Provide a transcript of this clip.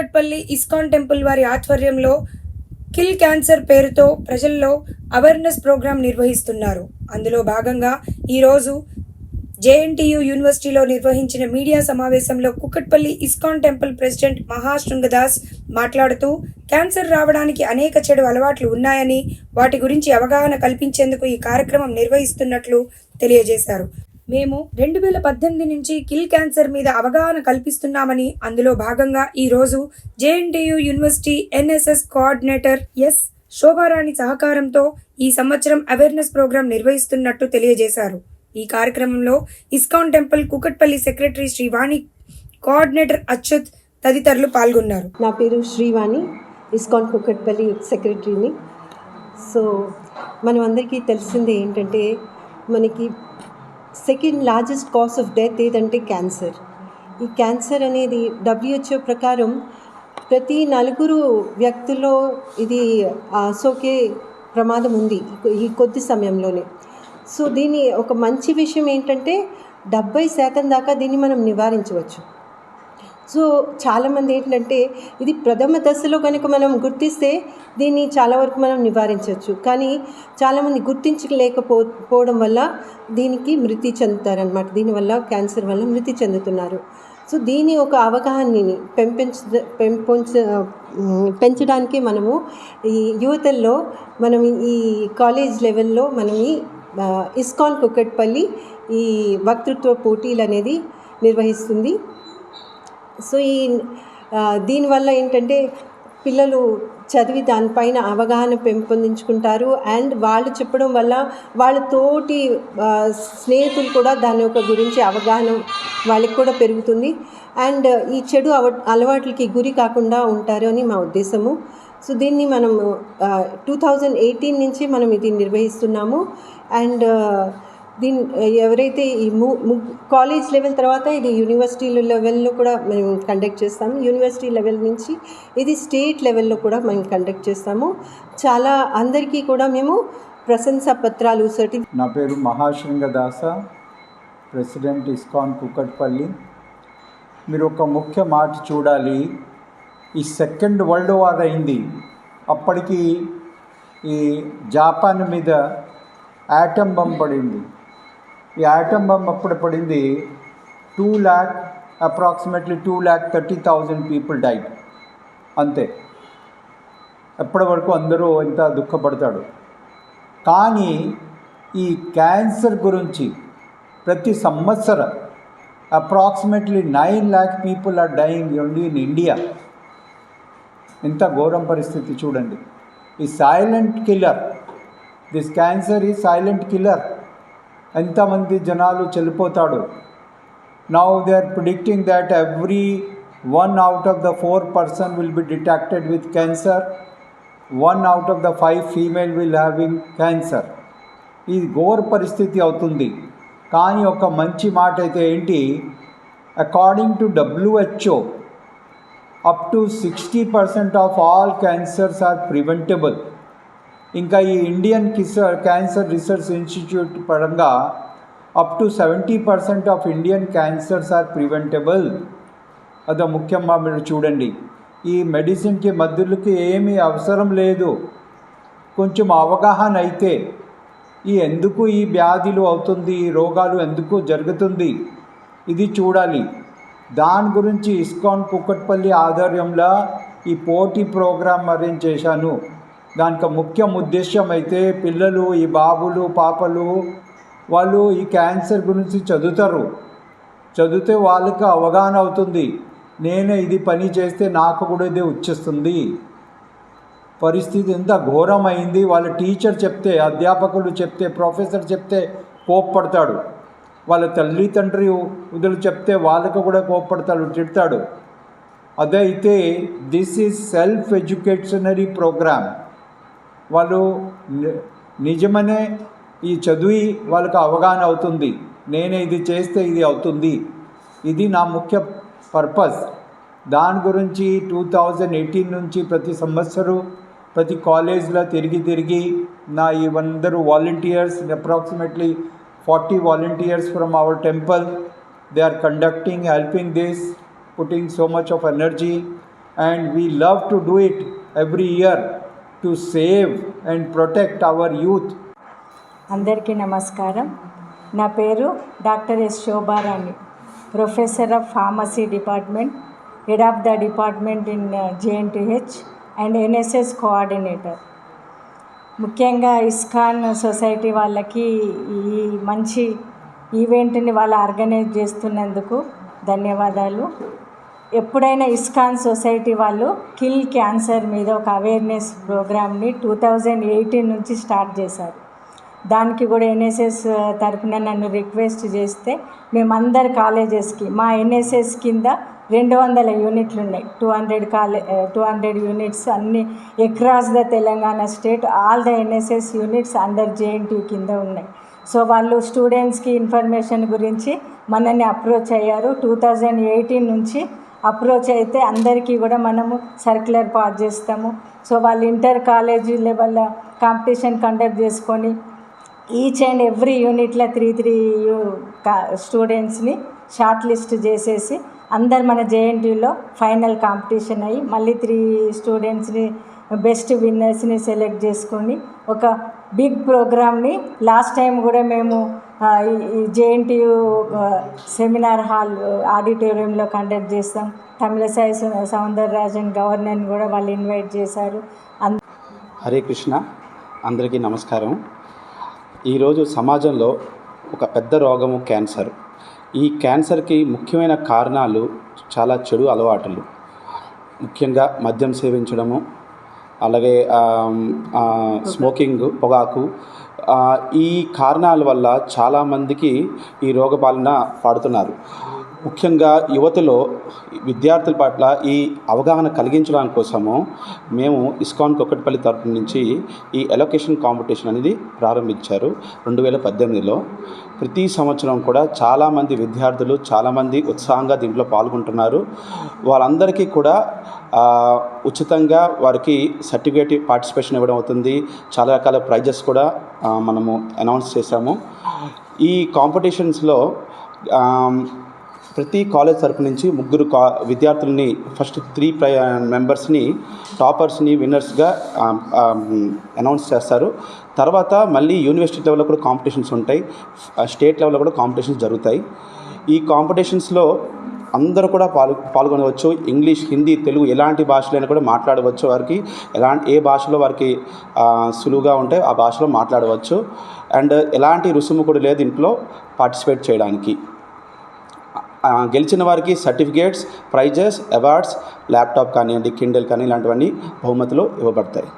Kukatpally ISKCON temple వారి ఆధ్వర్యంలో kill cancer పేరుతో ప్రజల్లో అవేర్నెస్ ప్రోగ్రాం నిర్వహిస్తున్నారు. అందులో భాగంగా ఈరోజు జేఎన్టీయు యూనివర్సిటీలో నిర్వహించిన మీడియా సమావేశంలో Kukatpally ISKCON temple president Mahasrungadas మాట్లాడుతూ క్యాన్సర్ రావడానికి అనేక చెడు అలవాట్లు ఉన్నాయని వాటి గురించి అవగాహన కల్పించేందుకు ఈ కార్యక్రమం నిర్వహిస్తున్నట్లు తెలియజేశారు. మేము రెండు వేల పద్దెనిమిది నుంచి కిల్ క్యాన్సర్ మీద అవగాహన కల్పిస్తున్నామని అందులో భాగంగా ఈ రోజు JNTU university NSS coordinator S Shobharani సహకారంతో ఈ సంవత్సరం అవేర్నెస్ ప్రోగ్రాం నిర్వహిస్తున్నట్టు తెలియజేశారు. ఈ కార్యక్రమంలో ISKCON temple Kukatpally secretary Srivani coordinator Achyut తదితరులు పాల్గొన్నారు. నా పేరు శ్రీవాణి ఇస్కాన్ కుకట్పల్లి సెక్రటరీని. సో మనం అందరికీ తెలిసిందే ఏంటంటే మనకి second largest cause of death ఏదంటే క్యాన్సర్ ఈ క్యాన్సర్ అనేది డబ్ల్యూహెచ్ఓ ప్రకారం ప్రతి నలుగురు వ్యక్తుల్లో ఇది సోకే ప్రమాదం ఉంది ఈ కొద్ది సమయంలోనే. సో దీని ఒక మంచి విషయం ఏంటంటే డెబ్బై శాతం దాకా దీన్ని మనం నివారించవచ్చు. సో చాలామంది ఏంటంటే ఇది ప్రథమ దశలో కనుక మనం గుర్తిస్తే దీన్ని చాలా వరకు మనం నివారించవచ్చు. కానీ చాలామంది గుర్తించలేకపో పోవడం వల్ల దీనికి మృతి చెందుతారనమాట దీనివల్ల క్యాన్సర్ వల్ల మృతి చెందుతున్నారు. సో దీని ఒక అవగాహనని పెంపెంచ పెంపొంచ పెంచడానికి మనము ఈ యువతల్లో మనం ఈ కాలేజ్ లెవెల్లో మనం ఈ ఇస్కాన్ కుక్కట్పల్లి ఈ వక్తృత్వ పోటీలు అనేది నిర్వహిస్తుంది. సో ఈ దీనివల్ల ఏంటంటే పిల్లలు చదివి దానిపైన అవగాహన పెంపొందించుకుంటారు. అండ్ వాళ్ళు చెప్పడం వల్ల వాళ్ళ తోటి స్నేహితులు కూడా దాని యొక్క గురించి అవగాహన వాళ్ళకి కూడా పెరుగుతుంది. అండ్ ఈ చెడు అవ అలవాట్లకి గురి కాకుండా ఉంటారు అని మా ఉద్దేశము. సో దీన్ని మనము టూ థౌజండ్ ఎయిటీన్ నుంచి మనం ఇది నిర్వహిస్తున్నాము. అండ్ దీని ఎవరైతే ఈ ము ము- కాలేజ్ లెవెల్ తర్వాత ఇది యూనివర్సిటీ లెవెల్లో కూడా మేము కండక్ట్ చేస్తాము. యూనివర్సిటీ లెవెల్ నుంచి ఇది స్టేట్ లెవెల్లో కూడా మేము కండక్ట్ చేస్తాము. చాలా అందరికీ కూడా మేము ప్రశంసా పత్రాలు సర్టి నా పేరు మహాశృంగదాస ప్రెసిడెంట్ ఇస్కాన్ కుక్కట్పల్లి. మీరు ఒక ముఖ్య మాట చూడాలి. ఈ సెకండ్ వరల్డ్ వార్ అయింది. అప్పటికి ఈ జాపాన్ మీద యాటమ్ బంబ్ పడింది ఈ ఆటం బంబ్ అప్పుడు పడింది two lakh approximately two lakh thirty thousand people died అంతే. ఎప్పటి వరకు అందరూ ఇంత దుఃఖపడతాడు. కానీ ఈ క్యాన్సర్ గురించి ప్రతి సంవత్సరం approximately nine lakh people are dying only in India. ఎంత ఘోరం పరిస్థితి చూడండి. ఈ సైలెంట్ కిల్లర్ దిస్ క్యాన్సర్ ఈ సైలెంట్ కిల్లర్. ఎంతమంది జనాలు చనిపోతాడు now they are predicting that every one out of the four person will be detected with cancer one out of the five female will having cancer ఇది ఘోర పరిస్థితి అవుతుంది. కానీ ఒక మంచి మాట అయితే ఏంటి? According to WHO up to sixty percent of all cancers are preventable ఇంకా ఈ ఇండియన్ కిసర్ క్యాన్సర్ రీసెర్చ్ ఇన్స్టిట్యూట్ పరంగా up to seventy percent of Indian cancers are preventable అదో ముఖ్యంగా మీరు చూడండి. ఈ మెడిసిన్కి మందులకి ఏమీ అవసరం లేదు. కొంచెం అవగాహన అయితే ఈ ఎందుకు ఈ వ్యాధులు అవుతుంది ఈ రోగాలు ఎందుకు జరుగుతుంది ఇది చూడాలి. దాని గురించి ఇస్కాన్ కుక్కట్పల్లి ఆధ్వర్యంలో ఈ పోటీ ప్రోగ్రాం అరేంజ్ చేశాను. దానికి ముఖ్య ఉద్దేశం అయితే పిల్లలు ఈ బాబులు పాపలు వాళ్ళు ఈ క్యాన్సర్ గురించి చదువుతారు. చదివితే వాళ్ళకి అవగాహన అవుతుంది. నేను ఇది పని చేస్తే నాకు కూడా ఇది వచ్చేస్తుంది. పరిస్థితి ఎంత ఘోరమైంది. వాళ్ళ టీచర్ చెప్తే అధ్యాపకులు చెప్తే ప్రొఫెసర్ చెప్తే కోప్పడతాడు. వాళ్ళ తల్లి తండ్రి వదులు చెప్తే వాళ్ళకు కూడా కోప్పడతాడు తిడతాడు. అదైతే this is self educationary program వాళ్ళు నిజమనే ఈ చదివి వాళ్ళకి అవగాహన అవుతుంది. నేనే ఇది చేస్తే ఇది అవుతుంది. ఇది నా ముఖ్య పర్పస్. దాని గురించి టూ థౌజండ్ ఎయిటీన్ నుంచి ప్రతి సంవత్సరం ప్రతి కాలేజ్లో తిరిగి తిరిగి నా ఈ అందరూ volunteers approximately forty volunteers from our temple they are conducting helping this putting so much of energy. And we love to do it every year. To save and protect our youth అందరికీ నమస్కారం. నా పేరు doctor S Shobharani. Professor of pharmacy department head of the department in uh, JNTH and NSS coordinator. ముఖ్యంగా ISKCON society వాళ్ళకి ఈ మంచి ఈవెంట్ని వాళ్ళు ఆర్గనైజ్ చేస్తున్నందుకు ధన్యవాదాలు. ఎప్పుడైనా ఇస్కాన్ సొసైటీ వాళ్ళు కిల్ క్యాన్సర్ మీద ఒక అవేర్నెస్ ప్రోగ్రామ్ని టూ థౌజండ్ ఎయిటీన్ నుంచి స్టార్ట్ చేశారు. దానికి కూడా ఎన్ఎస్ఎస్ తరపున నన్ను రిక్వెస్ట్ చేస్తే మేమందరి కాలేజెస్కి మా ఎన్ఎస్ఎస్ కింద రెండు వందల యూనిట్లు ఉన్నాయి టూ హండ్రెడ్ కాలే టూ హండ్రెడ్ యూనిట్స్ అన్ని across the Telangana state all the NSS units under JNT కింద ఉన్నాయి. సో వాళ్ళు స్టూడెంట్స్కి ఇన్ఫర్మేషన్ గురించి మనల్ని అప్రోచ్ అయ్యారు. టూ థౌజండ్ ఎయిటీన్ నుంచి అప్రోచ్ అయితే అందరికీ కూడా మనము సర్క్యులర్ పాస్ చేస్తాము. సో వాళ్ళు inter college level competition conduct చేసుకొని ఈచ్ అండ్ ఎవ్రీ యూనిట్లో త్రీ త్రీ స్టూడెంట్స్ని షార్ట్ లిస్ట్ చేసేసి అందరు మన జేఎన్టీలో ఫైనల్ కాంపిటీషన్ అయ్యి మళ్ళీ త్రీ స్టూడెంట్స్ని బెస్ట్ విన్నర్స్ని సెలెక్ట్ చేసుకొని ఒక బిగ్ ప్రోగ్రామ్ని లాస్ట్ టైం కూడా మేము జేఎన్టీయు సెమినార్ హాల్ ఆడిటోరియంలో కండక్ట్ చేస్తాం. తమిళసాయి సౌందరరాజన్ గవర్నర్ని కూడా వాళ్ళు ఇన్వైట్ చేశారు. అన్ హరే కృష్ణ అందరికీ నమస్కారం. ఈరోజు సమాజంలో ఒక పెద్ద రోగము క్యాన్సర్. ఈ క్యాన్సర్కి ముఖ్యమైన కారణాలు చాలా చెడు అలవాటులు. ముఖ్యంగా మద్యం సేవించడము అలాగే స్మోకింగ్ పొగాకు ఈ కారణాల వల్ల చాలామందికి ఈ రోగపాలన పడుతున్నారు. ముఖ్యంగా యువతలో విద్యార్థుల పట్ల ఈ అవగాహన కలిగించడానికి కోసము మేము ఇస్కాన్ కొక్కటిపల్లి తరపు నుంచి ఈ ఎలొకేషన్ కాంపిటీషన్ అనేది ప్రారంభించారు రెండు వేల పద్దెనిమిదిలో. ప్రతి సంవత్సరం కూడా చాలామంది విద్యార్థులు చాలామంది ఉత్సాహంగా దీంట్లో పాల్గొంటున్నారు. వాళ్ళందరికీ కూడా ఉచితంగా వారికి సర్టిఫికేట్ పార్టిసిపేషన్ ఇవ్వడం అవుతుంది. చాలా రకాల ప్రైజెస్ కూడా మనము అనౌన్స్ చేశాము. ఈ కాంపిటీషన్స్లో ప్రతి కాలేజ్ తరపు నుంచి ముగ్గురు కా విద్యార్థుల్ని ఫస్ట్ త్రీ ప్రై మెంబర్స్ని టాపర్స్ని విన్నర్స్గా అనౌన్స్ చేస్తారు. తర్వాత మళ్ళీ యూనివర్సిటీ లెవెల్లో కూడా కాంపిటీషన్స్ ఉంటాయి. స్టేట్ లెవెల్లో కూడా కాంపిటీషన్స్ జరుగుతాయి. ఈ కాంపిటీషన్స్లో అందరూ కూడా పాల్గొ పాల్గొనవచ్చు. ఇంగ్లీష్ హిందీ తెలుగు ఎలాంటి భాషలైనా కూడా మాట్లాడవచ్చు వారికి. ఎలాంటి ఏ భాషలో వారికి సులువుగా ఉంటే ఆ భాషలో మాట్లాడవచ్చు. అండ్ ఎలాంటి రుసుము కూడా లేదు ఇంట్లో పార్టిసిపేట్ చేయడానికి. గెలిచిన వారికి సర్టిఫికేట్స్ ప్రైజెస్ అవార్డ్స్ ల్యాప్టాప్ కానివ్వండి కిండల్ కానీ ఇలాంటివన్నీ బహుమతులు ఇవ్వబడతాయి.